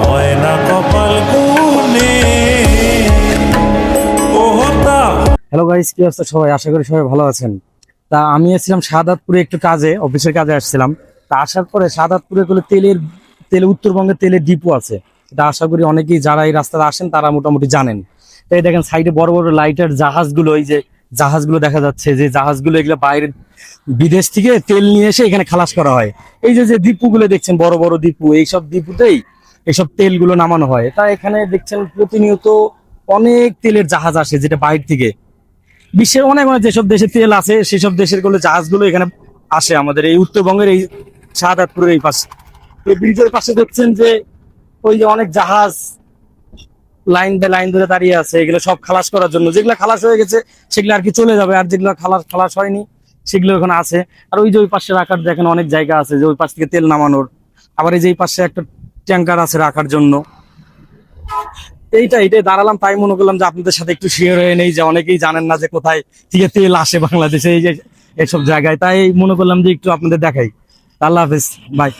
হয় না কপাল কুনে হ্যালো গাইস কি অবস্থা সবাই? আশা করি সবাই ভালো আছেন। তা আমি এসেছিলাম সাদাতপুরে একটু কাজে অফিসের কাজে আসছিলাম। তা আসার পরে সাদাতপুরে গুলো তেলের, তেলে উত্তরবঙ্গে তেলের ডিপো আছে। এটা আশা করি অনেকেই যারা এই রাস্তাতে আসেন, তারা মোটামুটি জানেন। তাই দেখেন, সাইডে বড় বড় লাইটার জাহাজগুলো ওই যে জাহাজগুলো দেখা যাচ্ছে, যে জাহাজগুলো এগুলো বাইরের বিদেশ থেকে তেল নিয়ে এসে এখানে খালাস করা হয়। এই যে যে দ্বীপগুলো দেখছেন, বড় বড় দ্বীপু এইসব দ্বীপুতেই এইসব তেলগুলো নামানো হয়। তা এখানে দেখছেন প্রতিনিয়ত অনেক তেলের জাহাজ আসে যেটা বাইরে থেকে। বিশ্বের অনেক অনেক যেসব দেশে তেল আছে, সেসব দেশেরগুলো জাহাজগুলো এখানে আসে আমাদের। এই উত্তরবঙ্গের এই শাহাদাতপুরের এই পাশে। এই ব্রিজের পাশে দেখছেন যে ওই যে অনেক জাহাজ লাইন দিয়ে লাইন ধরে দাঁড়িয়ে আছে, এগুলো সব খালাস করার জন্য। যেগুলো খালাস হয়ে গেছে, সেগুলো আর কি চলে যাবে। আর যেগুলো খালাস খালাস হয়নি, সেগুলো এখন আছে। আর ওই যে ওই পাশে রাখার দেখেন অনেক জায়গা আছে যে ওই পাশ থেকে তেল নামানোর। আবার এই যে এই পাশে একটা ট্যাঙ্কার আছে রাখার জন্য। এইটা এটাই দাঁড়ালাম তাই মনে করলাম যে আপনাদের সাথে একটু শেয়ার হয়ে নেই যে অনেকেই জানেন না যে কোথায় থেকে তেল আসে বাংলাদেশে, এই যে এইসব জায়গায়। তাই মনে করলাম যে একটু আপনাদের দেখাই। আল্লাহ হাফিজ বাই